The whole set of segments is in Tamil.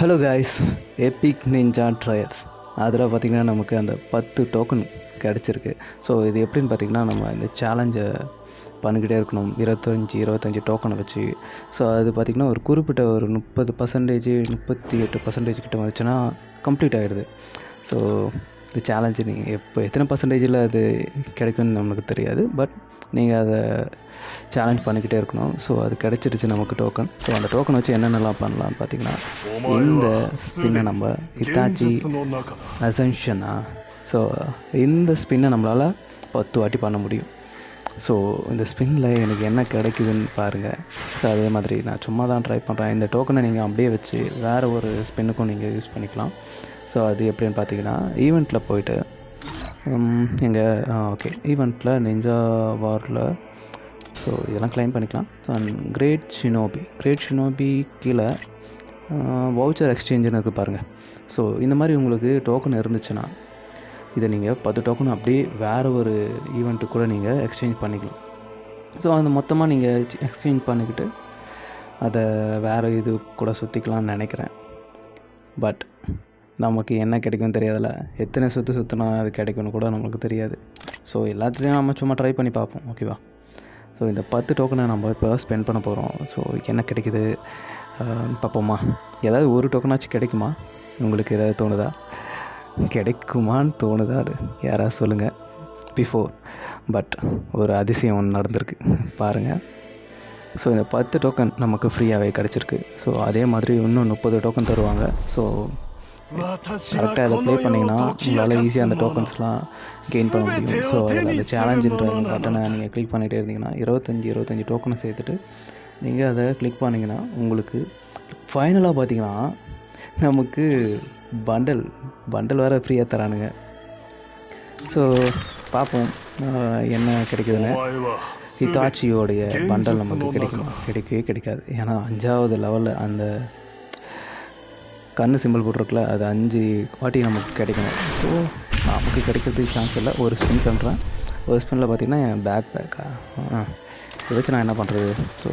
Hello guys epic ninja trials அதில் பார்த்திங்கன்னா நமக்கு அந்த பத்து டோக்கன் கிடச்சிருக்கு. ஸோ இது எப்படின்னு பார்த்திங்கன்னா நம்ம இந்த சேலஞ்சை பண்ணிக்கிட்டே இருக்கணும். இருபத்தஞ்சி இருபத்தஞ்சி டோக்கனை வச்சு. ஸோ அது பார்த்திங்கன்னா ஒரு குறிப்பிட்ட ஒரு முப்பது பர்சன்டேஜ் முப்பத்தி எட்டு பர்சன்டேஜ் கிட்ட வந்துச்சுன்னா கம்ப்ளீட் ஆகிடுது ஸோ இந்த சேலஞ்சு நீங்கள் எப்போ எத்தனை பர்சன்டேஜில் அது கிடைக்கும்னு நமக்கு தெரியாது. பட் நீங்கள் அதை சேலஞ்ச் பண்ணிக்கிட்டே இருக்கணும். ஸோ அது கிடச்சிருச்சு நமக்கு டோக்கன் ஸோ அந்த டோக்கன் வச்சு என்னென்னலாம் பண்ணலாம் பார்த்தீங்கன்னா இந்த ஸ்பின்னை நம்ம இத்தாச்சி அசென்ஷனா ஸோ இந்த ஸ்பின்னை நம்மளால் பத்து வாட்டி பண்ண முடியும். ஸோ இந்த ஸ்பின்னில் எனக்கு என்ன கிடைக்குதுன்னு பாருங்கள் ஸோ அதே மாதிரி நான் சும்மா தான் ட்ரை பண்ணுறேன் இந்த டோக்கனை நீங்கள் அப்படியே வச்சு வேறு ஒரு ஸ்பின்னுக்கும் நீங்கள் யூஸ் பண்ணிக்கலாம். ஸோ அது எப்படின்னு பார்த்தீங்கன்னா ஈவெண்ட்டில் போயிட்டு எங்கள் ஓகே ஈவெண்ட்டில் நெஞ்சா வாரில் ஸோ இதெல்லாம் க்ளைம் பண்ணிக்கலாம். So and great shinobi great shinobi கீழே வவுச்சர் எக்ஸ்சேஞ்சுன்னு இருக்குது பாருங்கள் ஸோ இந்த மாதிரி உங்களுக்கு டோக்கன் இருந்துச்சுன்னா இதை நீங்கள் பத்து டோக்கன் அப்படியே வேறு ஒரு ஈவெண்ட்டு கூட நீங்கள் எக்ஸ்சேஞ்ச் பண்ணிக்கலாம். ஸோ அந்த மொத்தமாக நீங்கள் எக்ஸ்சேஞ்ச் பண்ணிக்கிட்டு அதை வேறு இது கூட சுற்றிக்கலாம்னு நினைக்கிறேன். பட் நமக்கு என்ன கிடைக்கும்னு தெரியாதுல்ல. எத்தனை சுற்று சுற்றினா அது கிடைக்கும்னு கூட நமக்கு தெரியாது. ஸோ எல்லாத்துலேயும் நம்ம சும்மா ட்ரை பண்ணி பார்ப்போம். ஓகேவா ஸோ இந்த பத்து டோக்கனை நம்ம இப்போ ஸ்பெண்ட் பண்ண போகிறோம் ஸோ என்ன கிடைக்குது? பார்ப்போமா. ஏதாவது ஒரு டோக்கனாச்சும் கிடைக்குமா? உங்களுக்கு ஏதாவது தோணுதா? கிடைக்குமான்னு தோணுதா அது? யாராவது சொல்லுங்கள் பிஃபோர் பட் ஒரு அதிசயம் ஒன்று நடந்திருக்கு. பாருங்கள் ஸோ இந்த பத்து டோக்கன் நமக்கு ஃப்ரீயாகவே கிடச்சிருக்கு. ஸோ அதே மாதிரி இன்னும் முப்பது டோக்கன் தருவாங்க. ஸோ கரெக்டாக அதை ப்ளே பண்ணிங்கன்னா உங்களால் ஈஸியாக அந்த டோக்கன்ஸ்லாம் கெயின் பண்ண முடியும். ஸோ அதில் அந்த சேலஞ்சுன்ற பட்டனை நீங்கள் கிளிக் பண்ணிகிட்டே இருந்தீங்கன்னா இருபத்தஞ்சி இருபத்தஞ்சி டோக்கனை சேர்த்துட்டு நீங்கள் அதை கிளிக் பண்ணிங்கன்னா உங்களுக்கு ஃபைனலாக பார்த்தீங்கன்னா நமக்கு பண்டல் பண்டல் வேறு ஃப்ரீயாக தரானுங்க. ஸோ பார்ப்போம் என்ன கிடைக்குதுன்னு. ஹிதாச்சியோடைய பண்டல் நமக்கு கிடைக்குமா? கிடைக்கவே கிடைக்காது. ஏன்னா அஞ்சாவது லெவலில் அந்த கண்ணு சிம்பிள் போட்டிருக்குல அது அஞ்சு வாட்டி நமக்கு கிடைக்கணும். ஸோ நமக்கு கிடைக்கிறதுக்கு சான்ஸ் இல்லை. ஒரு ஸ்பின் பண்ணுறேன் ஒரு ஸ்பின்னில் பார்த்திங்கன்னா என் பேக் பேக்கா இதை வச்சு நான் என்ன பண்ணுறது ஸோ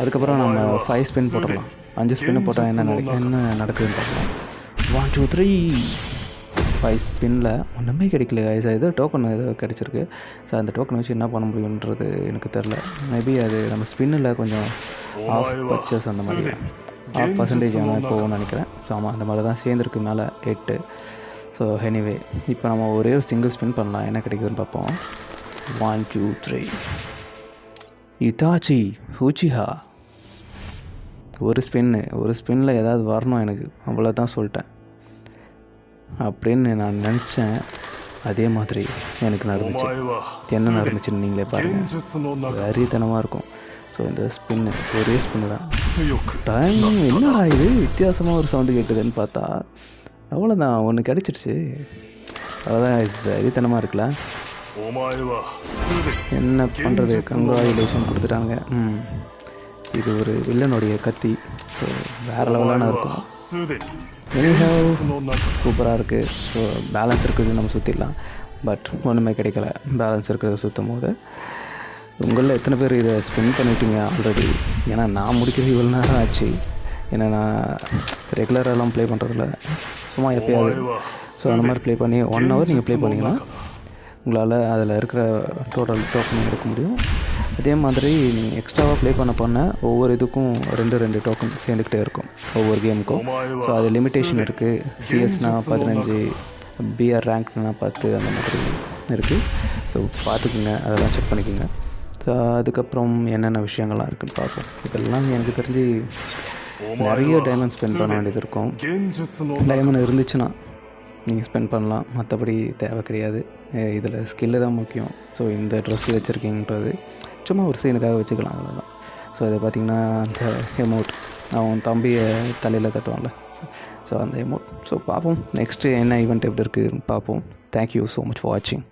அதுக்கப்புறம் நம்ம ஃபைவ் ஸ்பின் போட்டுடலாம். அஞ்சு ஸ்பின்னு போட்டால் என்ன நடக்கு என்ன நடக்குதுன்னு பார்க்கலாம். ஒன் டூ த்ரீ ஃபைவ் ஸ்பின்னில் ஒன்றுமே கிடைக்கல சார் ஏதோ டோக்கன் ஏதோ கிடச்சிருக்கு. ஸோ அந்த டோக்கன் வச்சு என்ன பண்ண முடியுன்றது எனக்கு தெரில மேபி அது நம்ம ஸ்பின்னில் கொஞ்சம் ஆஃப் பர்ச்சேஸ் அந்த மாதிரி. ஆஃப் பர்சன்டேஜ் ஆனால் போகும்னு நினைக்கிறேன். ஸோ ஆமாம் அந்த மாதிரி தான் சேர்ந்துருக்கு மேலே எட்டு. ஸோ எனிவே இப்போ நம்ம ஒரே ஒரு சிங்கிள் ஸ்பின் பண்ணலாம். என்ன கிடைக்குதுன்னு பார்ப்போம். One two three Itachi Uchiha ஒரு ஸ்பின்னு ஒரு ஸ்பின்னில் ஏதாவது வரணும் எனக்கு. அவ்வளோ தான் சொல்லிட்டேன். அப்படின்னு நான் நினச்சேன். அதே மாதிரி எனக்கு நடந்துச்சு. என்ன நடந்துச்சுன்னு நீங்களே பாருங்கள் அரியத்தனமாக இருக்கும். ஸோ இந்த ஸ்பின்னு ஒரே ஸ்பின்னு தான். டைம் என்னடா இது? வித்தியாசமாக ஒரு சவுண்டு கேட்டுதுன்னு பார்த்தா அவ்வளோதான் ஒன்று கிடச்சிருச்சு அவ்வளோதான் அரித்தனமாக இருக்குல்ல? என்ன பண்ணுறது கங்க்ராச்சுலேஷன் கொடுத்துட்டாங்க ம். இது ஒரு வில்லனுடைய கத்தி. ஸோ வேறு லெவலான இருக்கும். சூப்பராக இருக்குது ஸோ பேலன்ஸ் இருக்குது நம்ம சுற்றிடலாம் பட் ஒன்றுமே கிடைக்கல. பேலன்ஸ் இருக்கிறத சுற்றும் போது உங்களில் எத்தனை பேர் இதை ஸ்பெண்ட் பண்ணிட்டீங்க ஆல்ரெடி ஏன்னா நான் முடிக்கிறது இவ்வளோ நேரம் ஆச்சு. ஏன்னா நான் ரெகுலராகலாம் ப்ளே பண்ணுறதில்ல சும்மா எப்போயாவது. ஸோ அந்த மாதிரி ப்ளே பண்ணி ஒன் ஹவர் நீங்கள் ப்ளே பண்ணிங்கன்னா உங்களால் அதில் இருக்கிற டோட்டல் டோக்கன் எடுக்க முடியும். அதே மாதிரி நீங்கள் எக்ஸ்ட்ராவாக ப்ளே பண்ண பண்ண ஒவ்வொரு இதுக்கும் ரெண்டு ரெண்டு டோக்கன் சேர்ந்துக்கிட்டே இருக்கும். ஒவ்வொரு கேமுக்கும் ஸோ அது லிமிட்டேஷன் இருக்குது சிஎஸ்னால் பதினஞ்சு பிஆர் ரேங்க்னா பத்து அந்த மாதிரி இருக்குது ஸோ பார்த்துக்குங்க. அதெல்லாம் செக் பண்ணிக்கோங்க. ஸோ அதுக்கப்புறம் என்னென்ன விஷயங்கள்லாம் இருக்குன்னு பார்ப்போம். இதெல்லாம் எனக்கு தெரிஞ்சு நிறைய டைமண்ட் ஸ்பெண்ட் பண்ண வேண்டியது இருக்கும். டைமண்ட் இருந்துச்சுன்னா நீங்கள் ஸ்பெண்ட் பண்ணலாம். மற்றபடி தேவை கிடையாது. இதில் ஸ்கில்லு தான் முக்கியம். ஸோ இந்த ட்ரெஸ் வச்சுருக்கீங்கன்றது சும்மா ஒரு சீனுக்காக வச்சுக்கலாம் அவ்வளோதான் ஸோ இதை பார்த்திங்கன்னா அந்த எமௌண்ட் அவன் தம்பியை தலையில் தட்டுவான்ல. ஸோ அந்த எமௌண்ட் ஸோ பார்ப்போம். நெக்ஸ்ட்டு என்ன ஈவெண்ட் எப்படி இருக்குதுன்னு பார்ப்போம். தேங்க்யூ ஸோ மச் ஃபார் வாட்சிங்